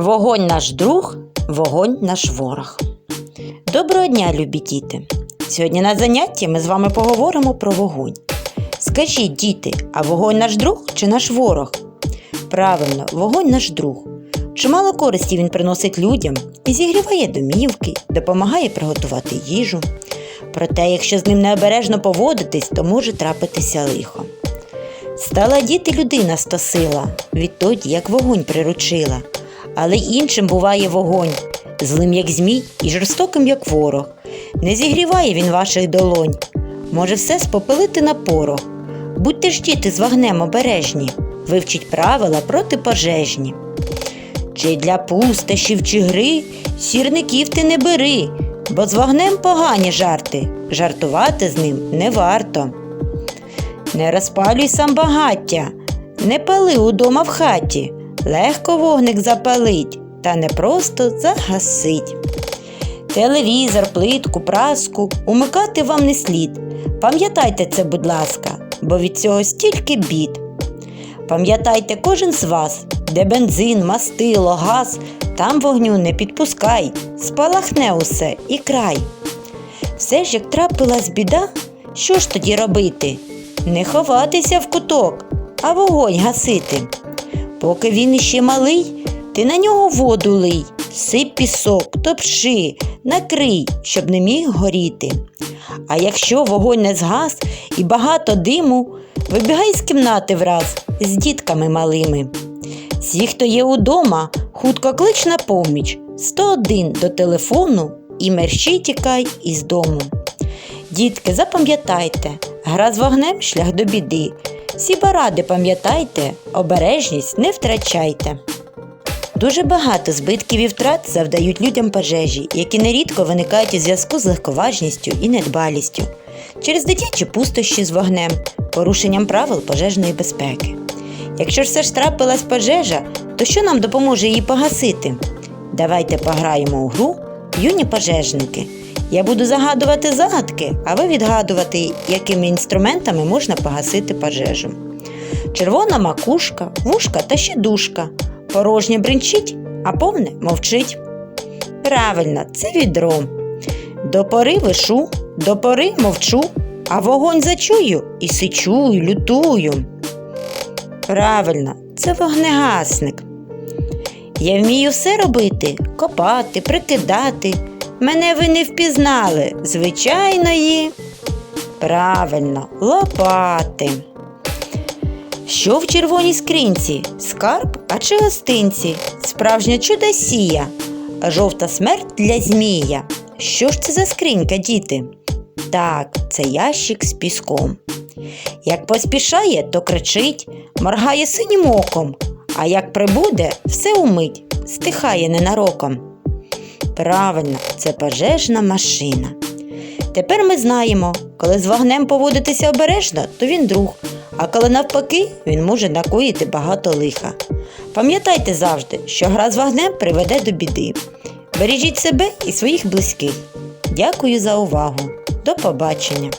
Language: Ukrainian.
Вогонь наш друг, вогонь наш ворог. Доброго дня, любі діти! Сьогодні на занятті ми з вами поговоримо про вогонь. Скажіть, діти, а вогонь наш друг чи наш ворог? Правильно, вогонь наш друг. Чимало користі він приносить людям і зігріває домівки, допомагає приготувати їжу. Проте, якщо з ним необережно поводитись, то може трапитися лихо. Стала діти людина стосила, відтоді, як вогонь приручила. Але іншим буває вогонь, злим, як змій, і жорстоким, як ворог. Не зігріває він ваших долонь, може все спопилити на порох. Будьте ж діти з вогнем обережні, вивчіть правила протипожежні. Чи для пустощів чи гри сірників ти не бери, бо з вогнем погані жарти, жартувати з ним не варто. Не розпалюй сам багаття, не пали удома в хаті, легко вогник запалить, та не просто загасить. Телевізор, плитку, праску умикати вам не слід. Пам'ятайте це, будь ласка, бо від цього стільки бід. Пам'ятайте кожен з вас, де бензин, мастило, газ, там вогню не підпускай, спалахне усе і край. Все ж як трапилась біда, що ж тоді робити? Не ховатися в куток, а вогонь гасити. Поки він іще малий, ти на нього воду лий, сип пісок, топши, накрий, щоб не міг горіти. А якщо вогонь не згас і багато диму, вибігай з кімнати враз з дітками малими. Всі, хто є удома, хутко клич на поміч 101 до телефону і мерщій тікай із дому. Дітки, запам'ятайте, гра з вогнем шлях до біди. Всі поради пам'ятайте, обережність не втрачайте. Дуже багато збитків і втрат завдають людям пожежі, які нерідко виникають у зв'язку з легковажністю і недбалістю, через дитячі пустощі з вогнем, порушенням правил пожежної безпеки. Якщо ж все ж трапилась пожежа, то що нам допоможе її погасити? Давайте пограємо у гру юні пожежники. Я буду загадувати загадки, а ви відгадувати, якими інструментами можна погасити пожежу. Червона макушка, вушка та ще душка. Порожнє бринчить, а повне мовчить. Правильно, це відро. До пори вишу, до пори мовчу, а вогонь зачую і сичу, і лютую. Правильно, це вогнегасник. Я вмію все робити, копати, прикидати. Мене ви не впізнали, звичайної. Правильно, лопати. Що в червоній скринці? Скарб, а чи гостинці? Справжня чудосія, жовта смерть для змія. Що ж це за скринька, діти? Так, це ящик з піском. Як поспішає, то кричить, моргає синім оком, а як прибуде, все умить, стихає ненароком. Правильно, це пожежна машина. Тепер ми знаємо, коли з вогнем поводитися обережно, то він друг, а коли навпаки, він може накоїти багато лиха. Пам'ятайте завжди, що гра з вогнем приведе до біди. Бережіть себе і своїх близьких. Дякую за увагу. До побачення!